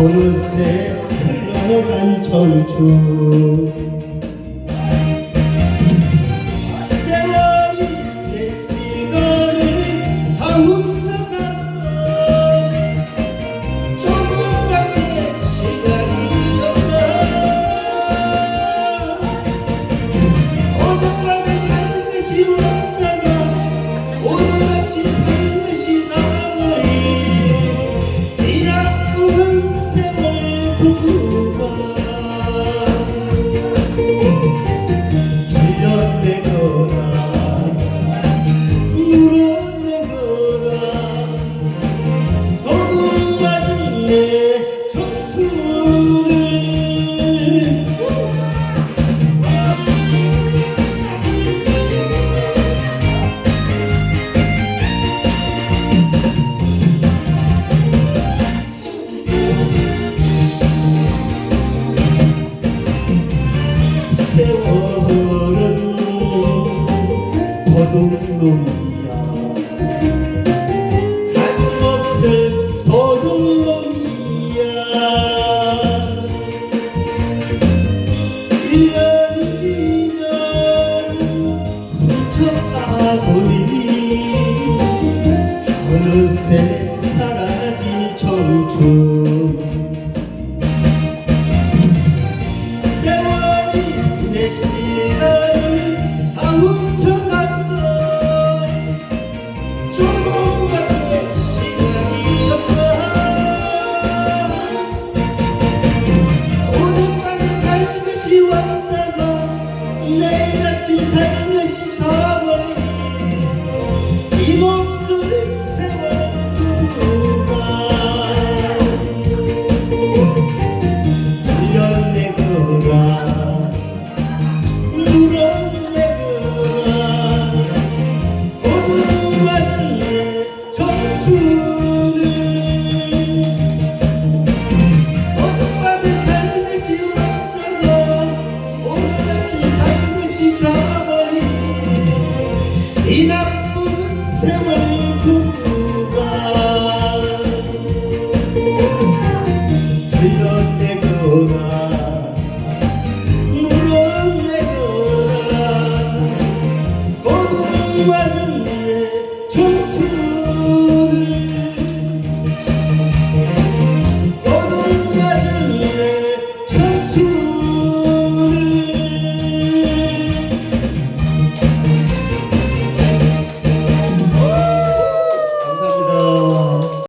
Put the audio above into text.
어느새 흘러간 철주 도둑놈이야 가슴없을 도둑놈이야 1년이면 훔쳐가 버리니 어느새 사라진 청춘. 내일 아침 살며시 세월이 풍부가